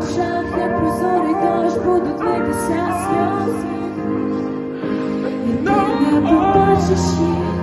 душах, як прозорий дощ буду дивитися сльози, і ти не побачиш їх.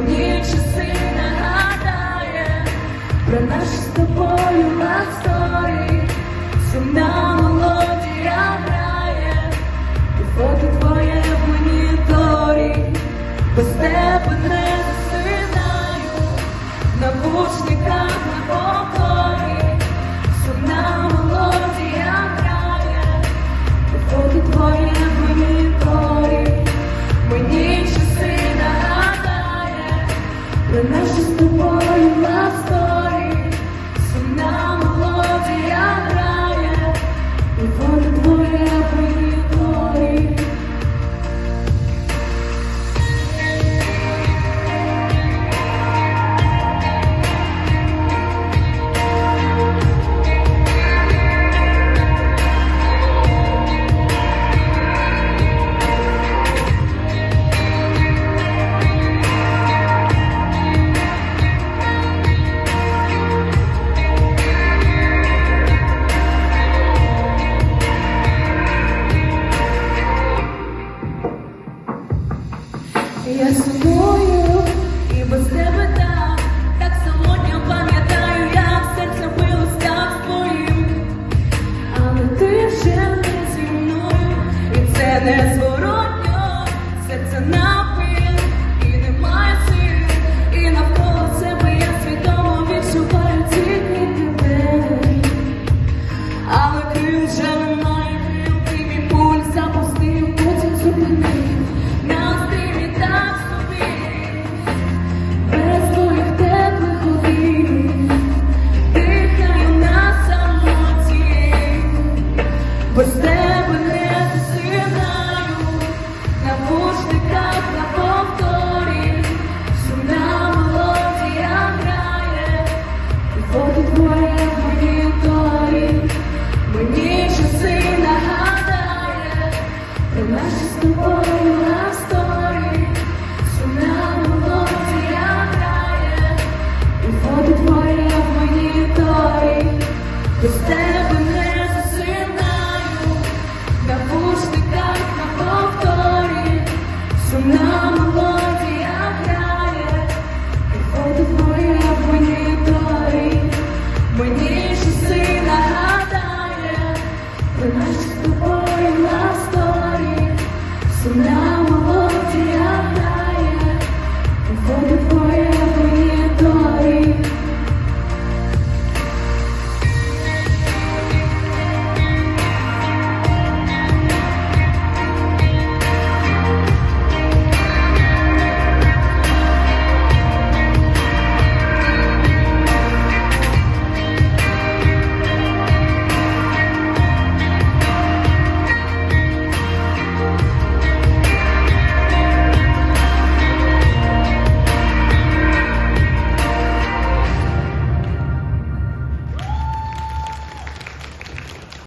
мені часи нагадає про наш з тобою лавсторі, сумна молодія грає, і фото твоє в моніторі, без тебе не. one love story. So now. я з і без тебе там, так самотньо пам'ятаю, як серце билось так але ти вже не зі мною, і це не зворотньо, серце і немає сил, і навколо себе свідомо відчуваю тільки але ти вже. But stay